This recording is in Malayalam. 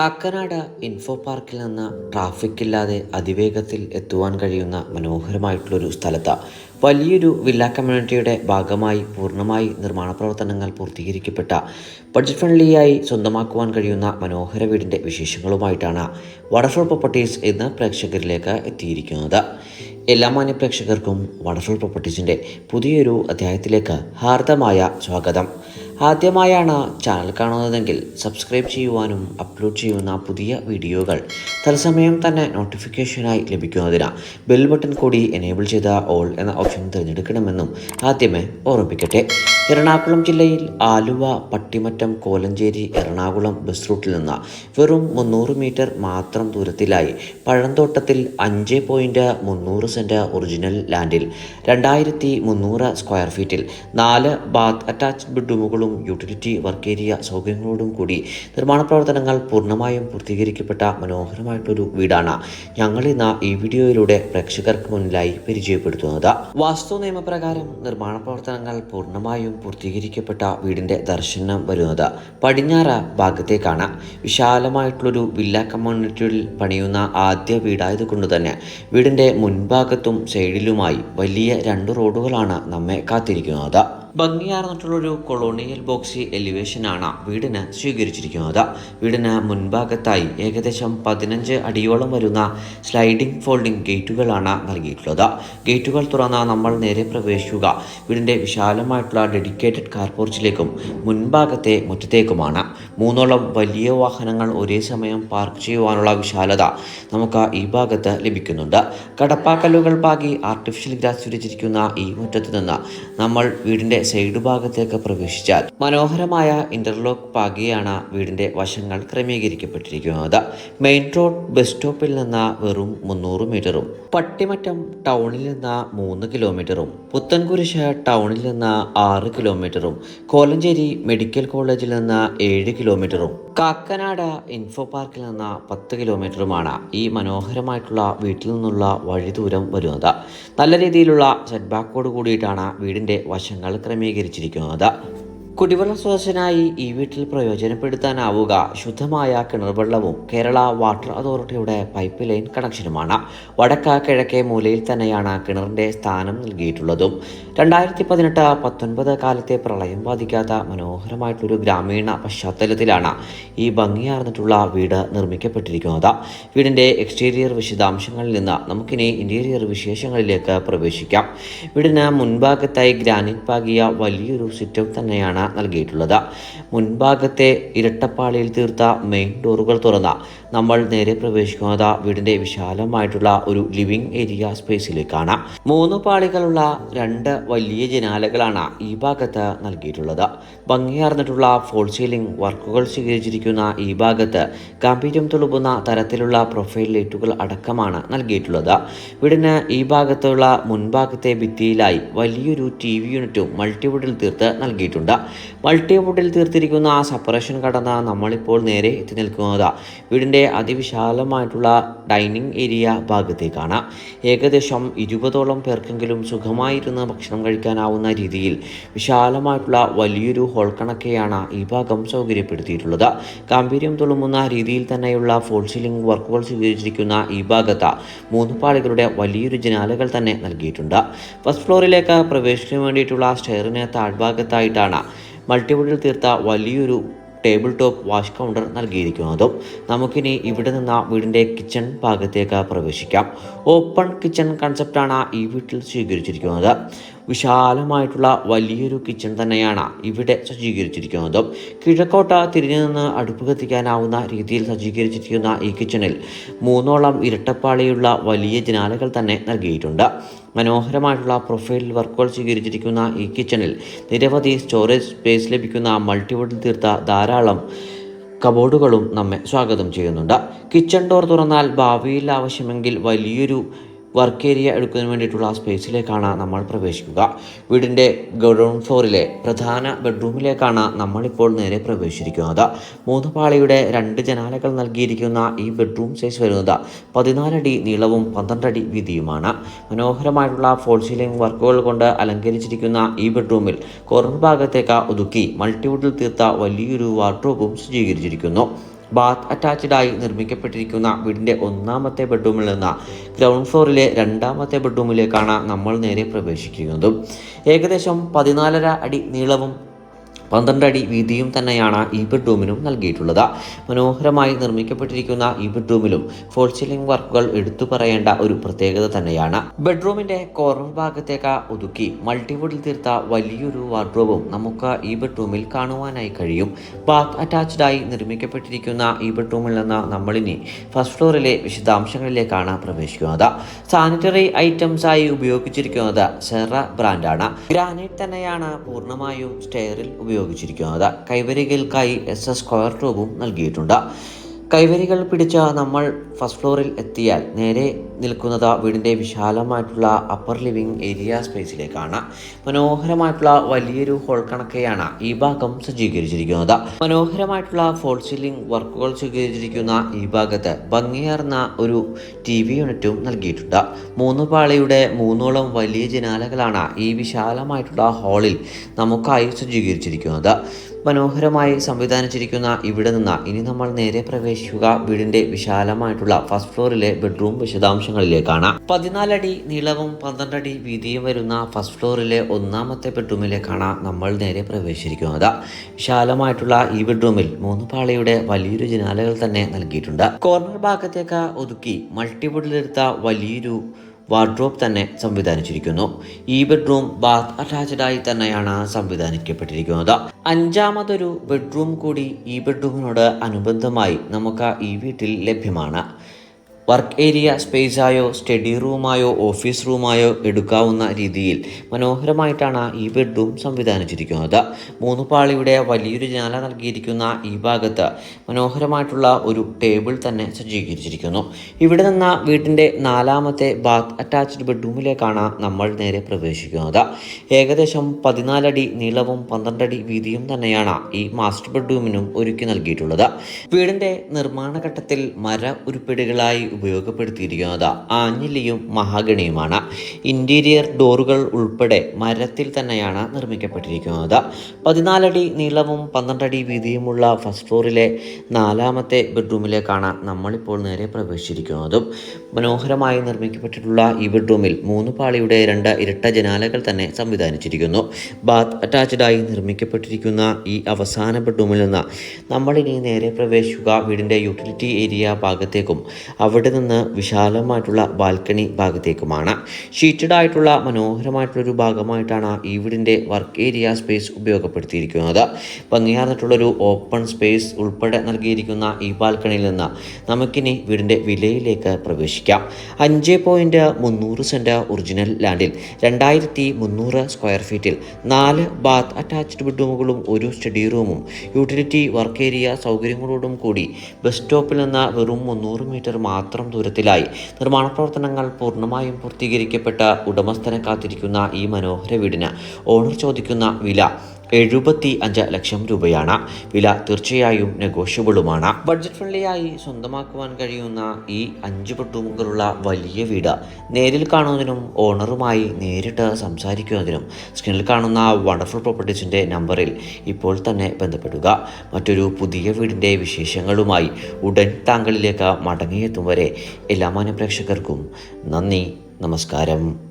കാക്കനാട് ഇൻഫോ പാർക്കിൽ നിന്ന് ട്രാഫിക് ഇല്ലാതെ അതിവേഗത്തിൽ എത്തുവാൻ കഴിയുന്ന മനോഹരമായിട്ടുള്ളൊരു സ്ഥലത്ത്. വലിയൊരു വില്ല കമ്മ്യൂണിറ്റിയുടെ ഭാഗമായി പൂർണമായി നിർമ്മാണ പ്രവർത്തനങ്ങൾ പൂർത്തീകരിക്കപ്പെട്ട ബഡ്ജറ്റ് ഫ്രണ്ട്ലിയായി സ്വന്തമാക്കുവാൻ കഴിയുന്ന മനോഹര വീടിന്റെ വിശേഷങ്ങളുമായിട്ടാണ് വടഫോൾ പ്രോപ്പർട്ടീസ് ഇന്ന് പ്രേക്ഷകരിലേക്ക് എത്തിയിരിക്കുന്നത്. എല്ലാ മാന്യ പ്രേക്ഷകർക്കും വാട്ടർഫോൾ പ്രോപ്പർട്ടീസിന്റെ പുതിയൊരു അധ്യായത്തിലേക്ക് ഹാർദമായ സ്വാഗതം. ആദ്യമായാണ് ചാനൽ കാണുന്നതെങ്കിൽ സബ്സ്ക്രൈബ് ചെയ്യുവാനും അപ്ലോഡ് ചെയ്യുന്ന പുതിയ വീഡിയോകൾ തത്സമയം തന്നെ നോട്ടിഫിക്കേഷനായി ലഭിക്കുന്നതിന് ബെൽ ബട്ടൺ കൂടി എനേബിൾ ചെയ്ത ഓൾ എന്ന ഓപ്ഷൻ തിരഞ്ഞെടുക്കണമെന്നും ആദ്യമേ ഓർമ്മിപ്പിക്കട്ടെ. എറണാകുളം ജില്ലയിൽ ആലുവ പട്ടിമറ്റം കോലഞ്ചേരി എറണാകുളം ബസ് റൂട്ടിൽ നിന്ന് വെറും മുന്നൂറ് മീറ്റർ മാത്രം ദൂരത്തിലായി പഴന്തോട്ടത്തിൽ അഞ്ച് പോയിന്റ് മുന്നൂറ് സെന്റ് ഒറിജിനൽ ലാൻഡിൽ രണ്ടായിരത്തി മുന്നൂറ് സ്ക്വയർ ഫീറ്റിൽ നാല് ബാത്ത് അറ്റാച്ച്ഡ് ബെഡ്റൂമുകളും യൂട്ടിലിറ്റി വർക്ക് ഏരിയ സൗകര്യങ്ങളോടും കൂടി നിർമ്മാണ പ്രവർത്തനങ്ങൾ പൂർണമായും പൂർത്തീകരിക്കപ്പെട്ട മനോഹരമായിട്ടൊരു വീടാണ് ഞങ്ങൾ ഇന്ന് ഈ വീഡിയോയിലൂടെ പ്രേക്ഷകർക്ക് മുന്നിലായി പരിചയപ്പെടുത്തുന്നത്. വാസ്തു നിയമപ്രകാരം നിർമ്മാണ പ്രവർത്തനങ്ങൾ പൂർണമായും പൂർത്തീകരിക്കപ്പെട്ട വീടിന്റെ ദർശനം വരുന്നത് പടിഞ്ഞാറ ഭാഗത്തേക്കാണ്. വിശാലമായിട്ടുള്ളൊരു വില്ല കമ്മ്യൂണിറ്റിയിൽ പണിയുന്ന ആദ്യ വീടായതുകൊണ്ട് തന്നെ വീടിന്റെ മുൻഭാഗത്തും സൈഡിലുമായി വലിയ രണ്ട് റോഡുകളാണ് നമ്മെ കാത്തിരിക്കുന്നത്. ഭംഗിയാർന്നിട്ടുള്ളൊരു കൊളോണിയൽ ബോക്സി എലിവേഷനാണ് വീടിന് സ്വീകരിച്ചിരിക്കുന്നത്. വീടിന് മുൻഭാഗത്തായി ഏകദേശം പതിനഞ്ച് അടിയോളം വരുന്ന സ്ലൈഡിംഗ് ഫോൾഡിംഗ് ഗേറ്റുകളാണ് നൽകിയിട്ടുള്ളത്. ഗേറ്റുകൾ തുറന്ന നമ്മൾ നേരെ പ്രവേശിക്കുക. വീടിന്റെ വിശാലമായിട്ടുള്ള ഡെഡിക്കേറ്റഡ് കാർപോർച്ചിലേക്കും മുൻഭാഗത്തെ മുറ്റത്തേക്കുമാണ്. മൂന്നോളം വലിയ വാഹനങ്ങൾ ഒരേ സമയം പാർക്ക് ചെയ്യുവാനുള്ള വിശാലത നമുക്ക് ഈ ഭാഗത്ത് ലഭിക്കുന്നുണ്ട്. കടപ്പാക്കല്ലുകൾ പാകി ആർട്ടിഫിഷ്യൽ ഗ്രാസ് വിരിച്ചിരിക്കുന്ന ഈ മുറ്റത്ത് നിന്ന് നമ്മൾ വീടിന്റെ സൈഡ് ഭാഗത്തേക്ക് പ്രവേശിച്ചാൽ മനോഹരമായ ഇന്റർലോക്ക് പാകിയാണ് വീടിന്റെ വശങ്ങൾ ക്രമീകരിക്കപ്പെട്ടിരിക്കുന്നത്. മെയിൻ റോഡ് ബസ് സ്റ്റോപ്പിൽ നിന്ന് വെറും മുന്നൂറ് മീറ്ററും പട്ടിമറ്റം ടൗണിൽ നിന്ന് മൂന്ന് കിലോമീറ്ററും പുത്തൻകുരിശ് ടൗണിൽ നിന്ന് ആറ് കിലോമീറ്ററും കോലഞ്ചേരി മെഡിക്കൽ കോളേജിൽ നിന്ന് ഏഴ് കിലോമീറ്ററും കാക്കനാട് ഇൻഫോ പാർക്കിൽ നിന്ന് പത്ത് കിലോമീറ്ററുമാണ് ഈ മനോഹരമായിട്ടുള്ള വീട്ടിൽ നിന്നുള്ള വഴി ദൂരം വരുന്നത്. നല്ല രീതിയിലുള്ള സെറ്റ് ബാക്കോട് കൂടിയിട്ടാണ് വീടിന്റെ വശങ്ങൾ ക്രമീകരിച്ചിരിക്കുന്നത്. കുടിവെള്ള സ്രോതസ്സിനായി ഈ വീട്ടിൽ പ്രയോജനപ്പെടുത്താനാവുക. ശുദ്ധമായ കിണർവെള്ളവും കേരള വാട്ടർ അതോറിറ്റിയുടെ പൈപ്പ് ലൈൻ കണക്ഷനുമാണ്. വടക്ക കിഴക്കേ മൂലയിൽ തന്നെയാണ് കിണറിന്റെ സ്ഥാനം നൽകിയിട്ടുള്ളതും. രണ്ടായിരത്തി പതിനെട്ട് പത്തൊൻപത് കാലത്തെ പ്രളയം ബാധിക്കാത്ത മനോഹരമായിട്ടൊരു ഗ്രാമീണ പശ്ചാത്തലത്തിലാണ് ഈ ഭംഗിയാർന്നിട്ടുള്ള വീട് നിർമ്മിക്കപ്പെട്ടിരിക്കുന്നത്. വീടിന്റെ എക്സ്റ്റീരിയർ വിശദാംശങ്ങളിൽ നിന്ന് നമുക്കിനി ഇന്റീരിയർ വിശേഷങ്ങളിലേക്ക് പ്രവേശിക്കാം. വീടിന് മുൻഭാഗത്തായി ഗ്രാനൈറ്റ് പാകിയ വലിയൊരു സിറ്റൗട്ട് തന്നെയാണ് നൽകിയിട്ടുള്ളത്. മുൻഭാഗത്തെ ഇരട്ടപ്പാളിയിൽ തീർത്ത മെയിൻ ഡോറുകൾ തുറന്ന നമ്മൾ നേരെ പ്രവേശിക്കുന്നത് വീടിന്റെ വിശാലമായിട്ടുള്ള ഒരു ലിവിംഗ് ഏരിയ സ്പേസിലേക്കാണ് മൂന്ന് പാളികളുള്ള രണ്ട് വലിയ ജനാലകളാണ് ഈ ഭാഗത്ത് നൽകിയിട്ടുള്ളത്. ഭംഗിയാർന്നിട്ടുള്ള ഫോൾ സീലിംഗ് വർക്കുകൾ സ്വീകരിച്ചിരിക്കുന്ന ഈ ഭാഗത്ത് ഗാംഭീര്യം തുളുമ്പുന്ന തരത്തിലുള്ള പ്രൊഫൈൽ ലൈറ്റുകൾ അടക്കമാണ് നൽകിയിട്ടുള്ളത്. വീടിന് ഈ ഭാഗത്തുള്ള മുൻഭാഗത്തെ ഭിത്തിയിലായി വലിയൊരു ടി വി യൂണിറ്റും മൾട്ടിവുഡിൽ തീർത്ത് നൽകിയിട്ടുണ്ട്. മൾട്ടിവുഡിൽ തീർത്തിരിക്കുന്ന ആ സെപ്പറേഷൻ കടന്ന നമ്മളിപ്പോൾ നേരെ എത്തി നിൽക്കുന്നത്. വീടിന്റെ അതിവിശാലമായിട്ടുള്ള ഡൈനിങ് ഏരിയ ഭാഗത്തേക്കാണ്. ഏകദേശം ഇരുപതോളം പേർക്കെങ്കിലും സുഖമായിരുന്ന് ഭക്ഷണം കഴിക്കാനാവുന്ന രീതിയിൽ വിശാലമായിട്ടുള്ള വലിയൊരു ഹോൾ കണക്കെയാണ് ഈ ഭാഗം സൗകര്യപ്പെടുത്തിയിട്ടുള്ളത്. ഗാംഭീര്യം തുളുമുന്ന രീതിയിൽ തന്നെയുള്ള ഫോൾ സീലിംഗ് വർക്കുകൾ സ്വീകരിച്ചിരിക്കുന്ന ഈ ഭാഗത്ത് മൂന്ന് പാളികളുടെ വലിയൊരു ജനാലകൾ തന്നെ നൽകിയിട്ടുണ്ട്. ഫസ്റ്റ് ഫ്ലോറിലേക്ക് പ്രവേശിക്കാൻ വേണ്ടിയിട്ടുള്ള സ്റ്റെയറിന് താഴ്ഭാഗത്തായിട്ടാണ് മൾട്ടിവുഡിൽ തീർത്ത വലിയൊരു ടേബിൾ ടോപ്പ് വാഷ് കൗണ്ടർ നൽകിയിരിക്കുന്നതും നമുക്കിനി ഇവിടെ നിന്ന് വീടിന്റെ കിച്ചൺ ഭാഗത്തേക്ക് പ്രവേശിക്കാം. ഓപ്പൺ കിച്ചൺ കൺസെപ്റ്റാണ് ഈ വീട്ടിൽ സ്വീകരിച്ചിരിക്കുന്നത്. വിശാലമായിട്ടുള്ള വലിയൊരു കിച്ചൺ തന്നെയാണ് ഇവിടെ സജ്ജീകരിച്ചിരിക്കുന്നത്. കിഴക്കോട്ട തിരിഞ്ഞു നിന്ന് അടുപ്പ് കത്തിക്കാനാവുന്ന രീതിയിൽ സജ്ജീകരിച്ചിരിക്കുന്ന ഈ കിച്ചണിൽ മൂന്നോളം ഇരട്ടപ്പാളിയുള്ള വലിയ ജനാലകൾ തന്നെ നൽകിയിട്ടുണ്ട്. മനോഹരമായിട്ടുള്ള പ്രൊഫൈൽ വർക്കുകൾ സ്വീകരിച്ചിരിക്കുന്ന ഈ കിച്ചണിൽ നിരവധി സ്റ്റോറേജ് സ്പേസ് ലഭിക്കുന്ന മൾട്ടിവുഡിൽ തീർത്ത ധാരാളം കബോർഡുകളും നമ്മെ സ്വാഗതം ചെയ്യുന്നുണ്ട്. കിച്ചൺ ഡോർ തുറന്നാൽ ഭാവിയിൽ ആവശ്യമെങ്കിൽ വലിയൊരു വർക്ക് ഏരിയ എടുക്കുന്നതിന് വേണ്ടിയിട്ടുള്ള സ്പേസിലേക്കാണ് നമ്മൾ പ്രവേശിക്കുക. വീടിന്റെ ഗ്രൗണ്ട് ഫ്ലോറിലെ പ്രധാന ബെഡ്റൂമിലേക്കാണ് നമ്മളിപ്പോൾ നേരെ പ്രവേശിച്ചിരിക്കുന്നത്. മൂന്ന് പാളിയുടെ രണ്ട് ജനാലകൾ നൽകിയിരിക്കുന്ന ഈ ബെഡ്റൂം സൈസ് വരുന്നത് പതിനാലടി നീളവും പന്ത്രണ്ടടി വീതിയുമാണ്. മനോഹരമായിട്ടുള്ള ഫോൾ സീലിംഗ് വർക്കുകൾ കൊണ്ട് അലങ്കരിച്ചിരിക്കുന്ന ഈ ബെഡ്റൂമിൽ കോർണർ ഭാഗത്തേക്ക് ഒതുക്കി മൾട്ടിവുഡിൽ തീർത്ത വലിയൊരു വാർഡ്രോബും സജ്ജീകരിച്ചിരിക്കുന്നു. ബാത്ത് അറ്റാച്ച്ഡായി നിർമ്മിക്കപ്പെട്ടിരിക്കുന്ന വീടിന്റെ ഒന്നാമത്തെ ബെഡ്റൂമിൽ നിന്ന് ഗ്രൗണ്ട് ഫ്ലോറിലെ രണ്ടാമത്തെ ബെഡ്റൂമിലേക്കാണ് നമ്മൾ നേരെ പ്രവേശിക്കുന്നതും. ഏകദേശം പതിനാലര അടി നീളവും പന്ത്രണ്ട് അടി വീതിയും തന്നെയാണ് ഈ ബെഡ്റൂമിനും നൽകിയിട്ടുള്ളത്. മനോഹരമായി നിർമ്മിക്കപ്പെട്ടിരിക്കുന്ന ഈ ബെഡ്റൂമിലും ഫോൾ സീലിംഗ് വർക്കുകൾ എടുത്തു പറയേണ്ട ഒരു പ്രത്യേകത തന്നെയാണ്. ബെഡ്റൂമിന്റെ കോർണർ ഭാഗത്തേക്ക് ഒതുക്കി മൾട്ടിവുഡിൽ തീർത്ത വലിയൊരു വാർഡ്രോബും നമുക്ക് ഈ ബെഡ്റൂമിൽ കാണുവാനായി കഴിയും. ബാത്ത് അറ്റാച്ച്ഡ് ആയി നിർമ്മിക്കപ്പെട്ടിരിക്കുന്ന ഈ ബെഡ്റൂമിൽ നിന്ന് നമ്മളിനി ഫസ്റ്റ് ഫ്ലോറിലെ വിശദാംശങ്ങളിലേക്കാണ് പ്രവേശിക്കുന്നത്. സാനിറ്ററി ഐറ്റംസ് ആയി ഉപയോഗിച്ചിരിക്കുന്നത് സെറ ബ്രാൻഡാണ്. ഗ്രാനൈറ്റ് തന്നെയാണ് പൂർണമായും സ്റ്റെയറിൽ ഉപയോഗിച്ചിരിക്കുന്നത്. കൈവരികൾക്കായി എസ് എസ് സ്ക്വയർ ട്യൂബും നൽകിയിട്ടുണ്ട്. കൈവരികൾ പിടിച്ച നമ്മൾ ഫസ്റ്റ് ഫ്ലോറിൽ എത്തിയാൽ നേരെ നിൽക്കുന്നത് വീടിന്റെ വിശാലമായിട്ടുള്ള അപ്പർ ലിവിംഗ് ഏരിയ സ്പേസിലേക്കാണ് മനോഹരമായിട്ടുള്ള വലിയൊരു ഹോൾ കണക്കെയാണ് ഈ ഭാഗം സജ്ജീകരിച്ചിരിക്കുന്നത്. മനോഹരമായിട്ടുള്ള ഫോൾ സീലിംഗ് വർക്കുകൾ സ്വീകരിച്ചിരിക്കുന്ന ഈ ഭാഗത്ത് ഭംഗിയാർന്ന ഒരു ടി വി യൂണിറ്റും നൽകിയിട്ടുണ്ട്. മൂന്ന് പാളിയുടെ മൂന്നോളം വലിയ ജനാലകളാണ് ഈ വിശാലമായിട്ടുള്ള ഹാളിൽ നമുക്കായി സജ്ജീകരിച്ചിരിക്കുന്നത്. മനോഹരമായി സംവിധാനിച്ചിരിക്കുന്ന ഇവിടെ നിന്ന് ഇനി നമ്മൾ നേരെ പ്രവേശിക്കുക വീടിന്റെ വിശാലമായിട്ടുള്ള ഫസ്റ്റ് ഫ്ലോറിലെ ബെഡ്റൂം വിശദാംശങ്ങളിലേക്കാണ്. പതിനാലടി നീളവും പന്ത്രണ്ടടി വീതിയും വരുന്ന ഫസ്റ്റ് ഫ്ലോറിലെ ഒന്നാമത്തെ ബെഡ്റൂമിലേക്കാണ് നമ്മൾ നേരെ പ്രവേശിച്ചിരിക്കുന്നത്. വിശാലമായിട്ടുള്ള ഈ ബെഡ്റൂമിൽ മൂന്ന് പാളിയുടെ വലിയൊരു ജനാലകൾ തന്നെ നൽകിയിട്ടുണ്ട്. കോർണർ ഭാഗത്തേക്ക് ഒതുക്കി മൾട്ടിവുഡിലെടുത്ത വലിയൊരു വാർഡ്രോബ് തന്നെ സംവിധാനിച്ചിരിക്കുന്നു. ഈ ബെഡ്റൂം ബാത്ത് അറ്റാച്ച്ഡ് ആയി തന്നെയാണ് സംവിധാനിക്കപ്പെട്ടിരിക്കുന്നത്. അഞ്ചാമതൊരു ബെഡ്റൂം കൂടി ഈ ബെഡ്റൂമിനോട് അനുബന്ധമായി നമുക്ക് ഈ വീട്ടിൽ ലഭ്യമാണ്. വർക്ക് ഏരിയ സ്പേസായോ സ്റ്റഡി റൂമായോ ഓഫീസ് റൂമായോ എടുക്കാവുന്ന രീതിയിൽ മനോഹരമായിട്ടാണ് ഈ ബെഡ്റൂം സംവിധാനിച്ചിരിക്കുന്നത്. മൂന്ന് പാളിയുടെ വലിയൊരു ജനാല നൽകിയിരിക്കുന്ന ഈ ഭാഗത്ത് മനോഹരമായിട്ടുള്ള ഒരു ടേബിൾ തന്നെ സജ്ജീകരിച്ചിരിക്കുന്നു. ഇവിടെ നിന്ന് വീട്ടിന്റെ നാലാമത്തെ ബാത്ത് അറ്റാച്ച്ഡ് ബെഡ്റൂമിലേക്കാണ് നമ്മൾ നേരെ പ്രവേശിക്കുന്നത്. ഏകദേശം പതിനാലടി നീളവും പന്ത്രണ്ടടി വീതിയും തന്നെയാണ് ഈ മാസ്റ്റർ ബെഡ്റൂമിനും ഒരുക്കി നൽകിയിട്ടുള്ളത്. വീടിന്റെ നിർമ്മാണ ഘട്ടത്തിൽ മര ഉരുപ്പിടികളായി ഉപയോഗപ്പെടുത്തിയിരിക്കുന്നത്. ആഞ്ഞിലിയും മഹാഗണിയുമാണ്. ഇന്റീരിയർ ഡോറുകൾ ഉൾപ്പെടെ മരത്തിൽ തന്നെയാണ് നിർമ്മിക്കപ്പെട്ടിരിക്കുന്നത്. പതിനാലടി നീളവും പന്ത്രണ്ടടി വീതിയുമുള്ള ഫസ്റ്റ് ഫ്ലോറിലെ നാലാമത്തെ ബെഡ്റൂമിലേക്കാണ് നമ്മളിപ്പോൾ നേരെ പ്രവേശിച്ചിരിക്കുന്നതും. മനോഹരമായി നിർമ്മിക്കപ്പെട്ടിട്ടുള്ള ഈ ബെഡ്റൂമിൽ മൂന്ന് പാളിയുടെ രണ്ട് ഇരട്ട ജനാലകൾ തന്നെ സംവിധാനിച്ചിരിക്കുന്നു. ബാത്ത് അറ്റാച്ച്ഡായി നിർമ്മിക്കപ്പെട്ടിരിക്കുന്ന ഈ അവസാന ബെഡ്റൂമിൽ നിന്ന് നമ്മളിനി നേരെ പ്രവേശിക്കുക. വീടിന്റെ യൂട്ടിലിറ്റി ഏരിയ ഭാഗത്തേക്കും അവിടെ നിന്ന് വിശാലമായിട്ടുള്ള ബാൽക്കണി ഭാഗത്തേക്കുമാണ്. ഷീറ്റഡ് ആയിട്ടുള്ള മനോഹരമായിട്ടുള്ളൊരു ഭാഗമായിട്ടാണ് ഈ വീടിന്റെ വർക്ക് ഏരിയ സ്പേസ് ഉപയോഗപ്പെടുത്തിയിരിക്കുന്നത്. ഭംഗിയാർന്നിട്ടുള്ളൊരു ഓപ്പൺ സ്പേസ് ഉൾപ്പെടെ നൽകിയിരിക്കുന്ന ഈ ബാൽക്കണിയിൽ നിന്ന് നമുക്കിനി വീടിന്റെ വിലയിലേക്ക് പ്രവേശിക്കാം. അഞ്ച് പോയിന്റ് മുന്നൂറ് സെന്റ് ഒറിജിനൽ ലാൻഡിൽ രണ്ടായിരത്തി മുന്നൂറ് സ്ക്വയർ ഫീറ്റിൽ നാല് ബാത്ത് അറ്റാച്ച്ഡ് ബെഡ്റൂമുകളും ഒരു സ്റ്റഡി റൂമും യൂട്ടിലിറ്റി വർക്ക് ഏരിയ സൗകര്യങ്ങളോടും കൂടി ബസ് സ്റ്റോപ്പിൽ നിന്ന് വെറും മുന്നൂറ് മീറ്റർ മാത്രം ദൂരത്തിലായി. നിർമ്മാണ പ്രവർത്തനങ്ങൾ പൂർണമായും പൂർത്തീകരിക്കപ്പെട്ട ഉടമസ്ഥനെ കാത്തിരിക്കുന്ന ഈ മനോഹര വീടിന് ഓണർ ചോദിക്കുന്ന വില എഴുപത്തി അഞ്ച് ലക്ഷം രൂപയാണ്. വില തീർച്ചയായും നെഗോഷ്യബിളുമാണ്. ബഡ്ജറ്റ് ഫ്രണ്ട്ലിയായി സ്വന്തമാക്കുവാൻ കഴിയുന്ന ഈ അഞ്ച് ബെഡ്റൂമുകളുള്ള വലിയ വീട് നേരിൽ കാണുന്നതിനും ഓണറുമായി നേരിട്ട് സംസാരിക്കുന്നതിനും സ്ക്രീനിൽ കാണുന്ന വണ്ടർഫുൾ പ്രോപ്പർട്ടീസിന്റെ നമ്പറിൽ ഇപ്പോൾ തന്നെ ബന്ധപ്പെടുക. മറ്റൊരു പുതിയ വീടിന്റെ വിശേഷങ്ങളുമായി ഉടൻ താങ്കളിലേക്ക് മടങ്ങിയെത്തും വരെ എല്ലാ മാന്യ പ്രേക്ഷകർക്കും നന്ദി നമസ്കാരം.